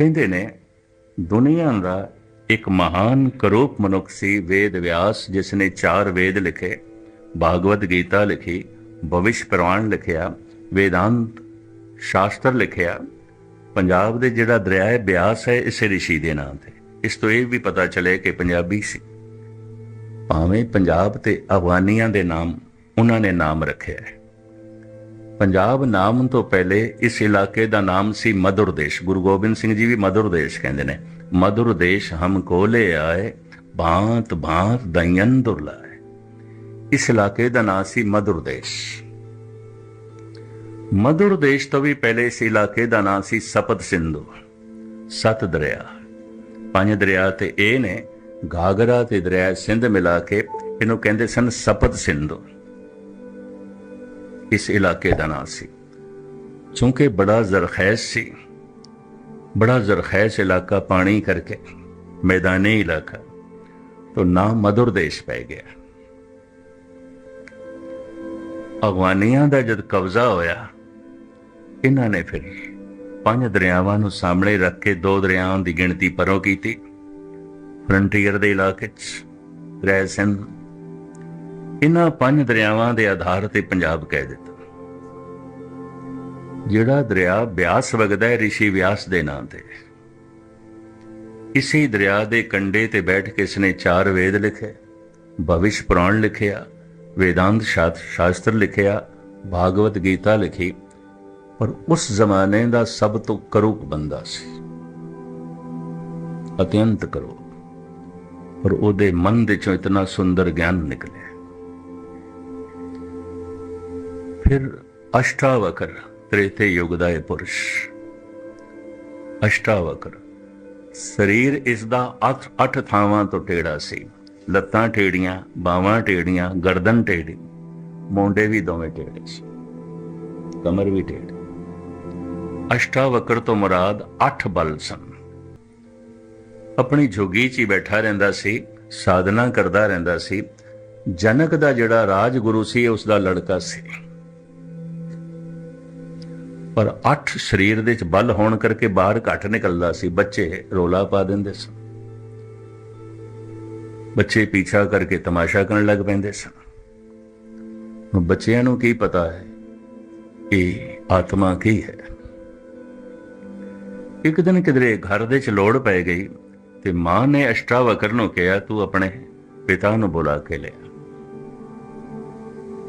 ਕਹਿੰਦੇ ਨੇ, ਦੁਨੀਆ ਦਾ ਇੱਕ ਮਹਾਨ ਕਰੂਪ ਮਨੁੱਖ ਸੀ, ਵੇਦ ਵਿਆਸ ਜਿਸ ਨੇ ਚਾਰ ਵੇਦ ਲਿਖੇ, ਭਾਗਵਤ ਗੀਤਾ ਲਿਖੀ, ਭਵਿਸ਼ ਪੁਰਾਣ ਲਿਖਿਆ, ਵੇਦਾਂਤ ਸ਼ਾਸਤਰ ਲਿਖਿਆ। ਪੰਜਾਬ ਦੇ ਜਿਹੜਾ ਦਰਿਆ ਹੈ ਬਿਆਸ ਹੈ, ਇਸੇ ਰਿਸ਼ੀ ਦੇ ਨਾਂ ਤੇ। ਇਸ ਤੋਂ ਇਹ ਵੀ ਪਤਾ ਚੱਲੇ ਕਿ ਪੰਜਾਬੀ ਸੀ। ਭਾਵੇਂ ਪੰਜਾਬ ਤੇ ਅਫਗਾਨੀਆਂ ਦੇ ਨਾਮ, ਉਹਨਾਂ ਨੇ ਨਾਮ ਰੱਖਿਆ ਹੈ। ਪੰਜਾਬ ਨਾਮ ਤੋਂ ਪਹਿਲੇ ਇਸ ਇਲਾਕੇ ਦਾ ਨਾਮ ਸੀ ਮਧੁਰ ਦੇਸ਼। ਗੁਰੂ ਗੋਬਿੰਦ ਸਿੰਘ ਜੀ ਵੀ ਮਧੁਰ ਦੇਸ਼ ਕਹਿੰਦੇ ਨੇ। ਮਧੁਰ ਦੇਸ਼ ਹਮ ਕੋ ਲੈ ਆਏ, ਬਾਂਤ ਬਾਂਤ ਦਇਨ ਦੁਰਲਾਏ ਇਸ ਇਲਾਕੇ ਦਾ ਨਾਮ ਸੀ ਮਧੁਰ ਦੇਸ਼। ਮਧੁਰ ਦੇਸ਼ ਤੋਂ ਵੀ ਪਹਿਲੇ ਇਸ ਇਲਾਕੇ ਦਾ ਨਾਮ ਸੀ ਸਪਤ ਸਿੰਧੂ। ਸਤ ਦਰਿਆ। ਪੰਜ ਦਰਿਆ ਤੇ ਇਹ ਨੇ ਗਾਗਰਾ ਤੇ ਦਰਿਆ ਸਿੰਧ ਮਿਲਾ ਕੇ ਇਹਨੂੰ ਕਹਿੰਦੇ ਸਨ ਸਪਤ ਸਿੰਧੂ। ਇਸ ਇਲਾਕੇ ਦਾ ਨਾਂ ਸੀ। ਕਿਉਂਕਿ ਬੜਾ ਜ਼ਰਖੈਜ਼ ਸੀ। ਬੜਾ ਜ਼ਰਖੈਜ਼ ਇਲਾਕਾ ਪਾਣੀ ਕਰਕੇ ਮੈਦਾਨੀ ਇਲਾਕਾ ਤੋਂ ਨਾਮ ਮਧੁਰ ਦੇਸ਼ ਪੈ ਗਿਆ। ਅਗਵਾਨੀਆਂ ਦਾ ਜਦ ਕਬਜ਼ਾ ਹੋਇਆ, ਇਹਨਾਂ ਨੇ ਫਿਰ ਪੰਜ ਦਰਿਆਵਾਂ ਨੂੰ ਸਾਹਮਣੇ ਰੱਖ ਕੇ ਦੋ ਦਰਿਆਵਾਂ ਦੀ ਗਿਣਤੀ ਪਰੋਂ ਕੀਤੀ। ਫਰੰਟੀਅਰ ਦੇ ਇਲਾਕੇ 'ਚ ਦਰਿਆ ਸਿੰਧ ਇਹਨਾਂ ਪੰਜ ਦਰਿਆਵਾਂ ਦੇ ਆਧਾਰ ਤੇ ਪੰਜਾਬ ਕਹਿ ਦਿੱਤਾ। ਜਿਹੜਾ ਦਰਿਆ ਬਿਆਸ ਵਗਦਾ ਹੈ ਰਿਸ਼ੀ ਵਿਆਸ ਦੇ ਨਾਂ ਤੇ। ਇਸੇ ਦਰਿਆ ਦੇ ਕੰਢੇ ਤੇ ਬੈਠ ਕੇ ਇਸਨੇ ਚਾਰ ਵੇਦ ਲਿਖੇ, ਭਵਿਸ਼ ਪੁਰਾਣ ਲਿਖਿਆ, ਵੇਦਾਂਤ ਸ਼ਾਸਤਰ ਲਿਖਿਆ, ਭਾਗਵਤ ਗੀਤਾ ਲਿਖੀ, ਪਰ ਉਸ ਜ਼ਮਾਨੇ ਦਾ ਸਭ ਤੋਂ ਕਰੂਪ ਬੰਦਾ ਸੀ। ਅਤਿਅੰਤ ਕਰੂਪ ਪਰ ਉਹਦੇ ਮਨ ਦੇ ਚੋਂ ਇਤਨਾ ਸੁੰਦਰ ਗਿਆਨ ਨਿਕਲਿਆ। ਫਿਰ ਅਸ਼ਟਾਵਕਰ ਤ੍ਰੇਤੇ ਯੁਗ ਦਾ ਇਹ ਪੁਰਸ਼। ਅਸ਼ਟਾਵਕਰ। ਸਰੀਰ ਇਸ ਦਾ ਅੱਠ ਅੱਠ ਥਾਵਾਂ ਤੋਂ ਟੇੜਾ ਸੀ। ਲੱਤਾਂ ਟੇੜੀਆਂ, ਬਾਹਾਂ ਟੇੜੀਆਂ, ਗਰਦਨ ਟੇੜੀ। ਮੋਢੇ ਵੀ ਦੋਵੇਂ ਟੇੜੇ ਸੀ। ਕਮਰ ਵੀ ਟੇੜੀ। ਅਸ਼ਟਾਵਕਰ ਤੋਂ ਮੁਰਾਦ ਅੱਠ ਬਲ ਸਨ। ਆਪਣੀ ਜੋਗੀ 'ਚ ਹੀ ਬੈਠਾ ਰਹਿੰਦਾ ਸੀ, ਸਾਧਨਾ ਕਰਦਾ ਰਹਿੰਦਾ ਸੀ। ਜਨਕ ਦਾ ਜਿਹੜਾ ਰਾਜਗੁਰੂ ਸੀ, ਉਸ ਦਾ ਲੜਕਾ ਸੀ। ਪਰ ਅੱਠ ਸਰੀਰ ਦੇ ਵਿੱਚ ਬਲ ਹੋਣ ਕਰਕੇ ਬਾਹਰ ਘੱਟ ਨਿਕਲਦਾ ਸੀ। ਬੱਚੇ ਰੋਲਾ ਪਾ ਦਿੰਦੇ ਸਨ। ਬੱਚੇ ਪਿੱਛਾ ਕਰਕੇ ਤਮਾਸ਼ਾ ਕਰਨ ਲੱਗ ਪੈਂਦੇ ਸਨ। ਬੱਚਿਆਂ ਨੂੰ ਕੀ ਪਤਾ ਹੈ? ਇਹ ਆਤਮਾ ਕੀ ਹੈ? ਇੱਕ ਦਿਨ ਕਿਧਰੇ ਘਰ ਦੇ ਚ ਲੋੜ ਪੈ ਗਈ ਤੇ ਮਾਂ ਨੇ ਅਸ਼ਟਾਵਕਰ ਨੂੰ ਕਿਹਾ, ਤੂੰ ਆਪਣੇ ਪਿਤਾ ਨੂੰ ਬੁਲਾ ਕੇ ਲਿਆ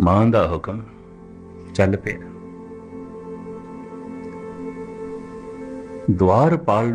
ਮਾਂ ਦਾ ਹੁਕਮ ਚੱਲ ਪਿਆ। ਦੁਆਰਪਾਲ ਨੂੰ